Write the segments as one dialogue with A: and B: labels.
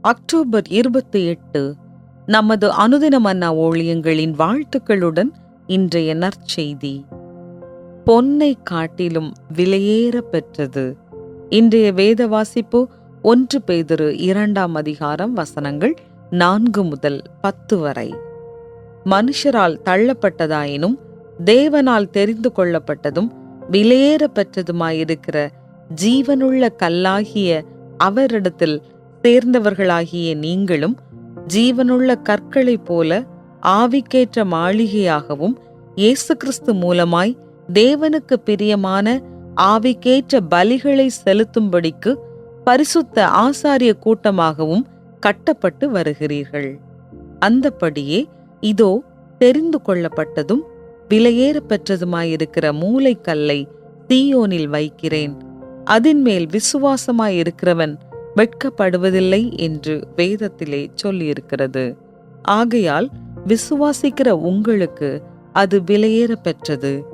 A: October இருபத்தி எட்டு நமது அனுதின மன்னா ஊழியங்களின் வாழ்த்துக்களுடன் இன்றைய நற்செய்தி. பொன்னை காட்டிலும் விலையேற பெற்றது. இன்றைய வேத வாசிப்பு ஒன்று பேதிரு இரண்டாம் அதிகாரம் வசனங்கள் நான்கு முதல் பத்து வரை. மனுஷரால் தள்ளப்பட்டதாயினும் தேவனால் தெரிந்து கொள்ளப்பட்டதும் விலையேற பெற்றதுமாயிருக்கிற ஜீவனுள்ள கல்லாகிய அவரிடத்தில் சேர்ந்தவர்களாகிய நீங்களும் ஜீவனுள்ள கற்களைப் போல ஆவிக்கேற்ற மாளிகையாகவும் இயேசு கிறிஸ்து மூலமாய் தேவனுக்கு பிரியமான ஆவிக்கேற்ற பலிகளை செலுத்தும்படிக்கு பரிசுத்த ஆசாரிய கூட்டமாகவும் கட்டப்பட்டு வருகிறீர்கள். அந்தப்படியே இதோ தெரிந்து கொள்ளப்பட்டதும் விலையேற பெற்றதுமாயிருக்கிற மூளைக்கல்லை தீயோனில் வைக்கிறேன். அதின்மேல் விசுவாசமாயிருக்கிறவன் வெட்கப்படுவதில்லை என்று வேதத்திலே சொல்லியிருக்கிறது. ஆகையால் விசுவாசிக்கிற உங்களுக்கு அது விலையேற பெற்றது.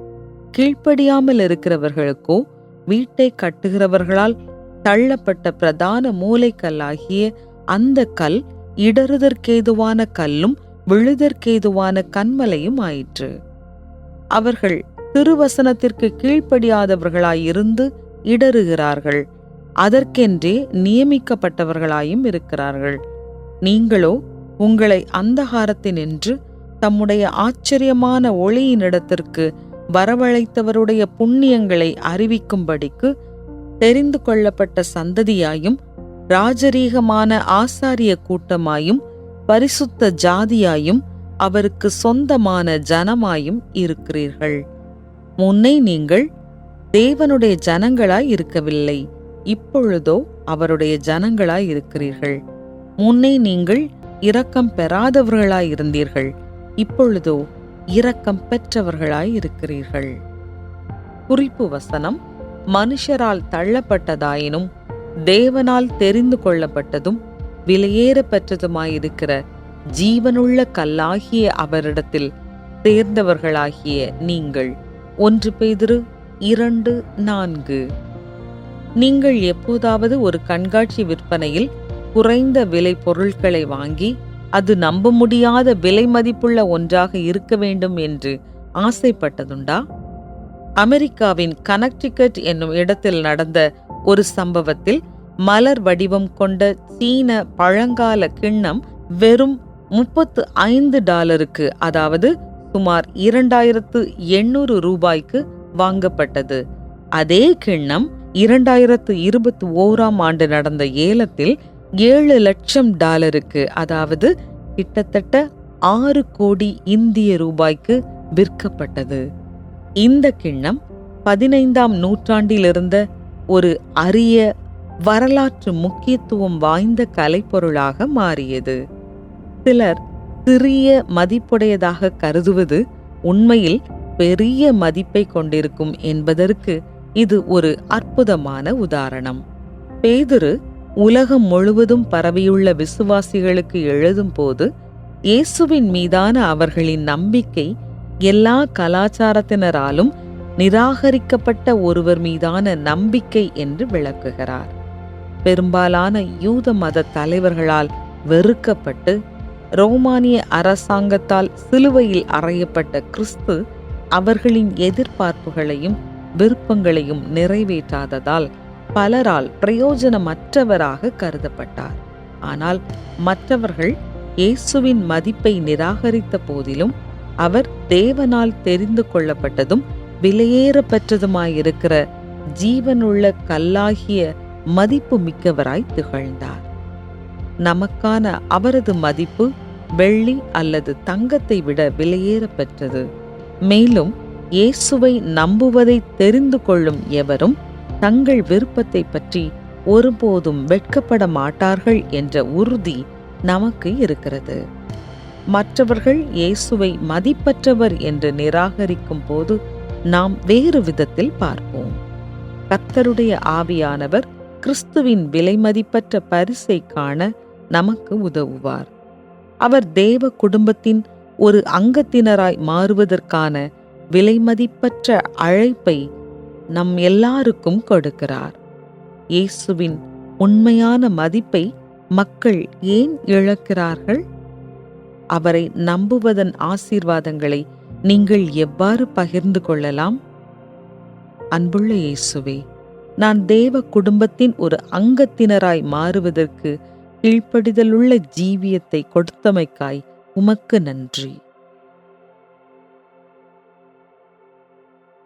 A: கீழ்ப்படியாமல் இருக்கிறவர்களுக்கோ வீட்டை கட்டுகிறவர்களால் தள்ளப்பட்ட பிரதான மூளைக்கல்லாகிய அந்த கல் இடறுதற்கேதுவான கல்லும் விழுதற்கேதுவான கண்மலையும் ஆயிற்று. அவர்கள் திருவசனத்திற்கு கீழ்ப்படியாதவர்களாயிருந்து இடறுகிறார்கள். அதற்கென்றே நியமிக்கப்பட்டவர்களாயும் இருக்கிறார்கள். நீங்களோ உங்களை அந்தகாரத்தினின்று தம்முடைய ஆச்சரியமான ஒளியினிடத்திற்கு வரவழைத்தவருடைய புண்ணியங்களை அறிவிக்கும்படிக்கு தெரிந்து கொள்ளப்பட்ட சந்ததியாயும் ராஜரீகமான ஆசாரிய கூட்டமாயும் பரிசுத்த ஜாதியாயும் அவருக்கு சொந்தமான ஜனமாயும் இருக்கிறீர்கள். முன்னே நீங்கள் தேவனுடைய ஜனங்களாய் இருக்கவில்லை. இப்பொழுதோ அவருடைய ஜனங்களாய் இருக்கிறீர்கள். முன்னே நீங்கள் இரக்கம் பெறாதவர்களாய் இருந்தீர்கள். இப்பொழுதோ இரக்கம் பெற்றவர்களாய் இருக்கிறீர்கள். குறிப்பு வசனம் மனுஷரால் தள்ளப்பட்டதாயினும் தேவனால் தெரிந்து கொள்ளப்பட்டதும் விலையேற பெற்றதுமாயிருக்கிற ஜீவனுள்ள கல்லாகிய அவரிடத்தில் தேர்ந்தவர்களாகிய நீங்கள். ஒன்று பெய்திரு இரண்டு நான்கு. நீங்கள் எப்போதாவது ஒரு கண்காட்சி விற்பனையில் குறைந்த விலை பொருட்களை வாங்கி அது நம்ப முடியாத விலை மதிப்புள்ள ஒன்றாக இருக்க வேண்டும் என்று ஆசைப்பட்டதுண்டா? அமெரிக்காவின் கனக்டிகட் என்னும் இடத்தில் நடந்த ஒரு சம்பவத்தில் மலர் வடிவம் கொண்ட சீன பழங்கால கிண்ணம் வெறும் முப்பத்து ஐந்து டாலருக்கு அதாவது சுமார் இரண்டாயிரத்து எண்ணூறு ரூபாய்க்கு வாங்கப்பட்டது. அதே கிண்ணம் இரண்டாயிரத்து இருபத்தி ஓராம் ஆண்டு நடந்த ஏலத்தில் ஏழு லட்சம் டாலருக்கு அதாவது கிட்டத்தட்ட ஆறு கோடி இந்திய ரூபாய்க்கு விற்கப்பட்டது. இந்த கிண்ணம் பதினைந்தாம் நூற்றாண்டிலிருந்த ஒரு அரிய வரலாற்று முக்கியத்துவம் வாய்ந்த கலைப்பொருளாக மாறியது. சிலர் சிறிய மதிப்புடையதாக கருதுவது உண்மையில் பெரிய மதிப்பை கொண்டிருக்கும் என்பதற்கு இது ஒரு அற்புதமான உதாரணம். பேதுரு உலகம் முழுவதும் பரவியுள்ள விசுவாசிகளுக்கு எழுதும் போது இயேசுவின் மீதான அவர்களின் நம்பிக்கை எல்லா கலாச்சாரத்தினராலும் நிராகரிக்கப்பட்ட ஒருவர் மீதான நம்பிக்கை என்று விளக்குகிறார். பெரும்பாலான யூத மத தலைவர்களால் வெறுக்கப்பட்டு ரோமானிய அரசாங்கத்தால் சிலுவையில் அறையப்பட்ட கிறிஸ்து அவர்களின் எதிர்பார்ப்புகளையும் விருப்பங்களையும் நிறைவேற்றாததால் பலரால் பிரயோஜனமற்றவராக கருதப்பட்டார். ஆனால் மற்றவர்கள் இயேசுவின் மதிப்பை நிராகரித்த போதிலும் அவர் தேவனால் தெரிந்து கொள்ளப்பட்டதும் விலையேறப்பெற்றதுமாயிருக்கிற ஜீவனுள்ள கல்லாகிய மதிப்பு மிக்கவராய் திகழ்ந்தார். நமக்கான அவரது மதிப்பு வெள்ளி அல்லது தங்கத்தை விட விலையேற பெற்றது மேலும் இயேசுவை நம்புவதை தெரிந்து கொள்ளும் எவரும் தங்கள் விருப்பத்தை பற்றி ஒருபோதும் வெட்கப்பட மாட்டார்கள் என்ற உறுதி நமக்கு இருக்கிறது. மற்றவர்கள் இயேசுவை மதிப்பற்றவர் என்று நிராகரிக்கும் போது நாம் வேறு விதத்தில் பார்ப்போம். கர்த்தருடைய ஆவியானவர் கிறிஸ்துவின் விலைமதிப்பற்ற பரிசை காண நமக்கு உதவுவார். அவர் தேவ குடும்பத்தின் ஒரு அங்கத்தினராய் மாறுவதற்கான விலைமதிப்பற்ற அழைப்பை நம் எல்லாருக்கும் கொடுக்கிறார். இயேசுவின் உண்மையான மதிப்பை மக்கள் ஏன் இழக்கிறார்கள்? அவரை நம்புவதன் ஆசீர்வாதங்களை நீங்கள் எவ்வாறு பகிர்ந்து கொள்ளலாம்? அன்புள்ள இயேசுவே நான் தேவ குடும்பத்தின் ஒரு அங்கத்தினராய் மாறுவதற்கு கீழ்ப்படிதலுள்ள ஜீவியத்தை கொடுத்தமைக்காய் உமக்கு நன்றி.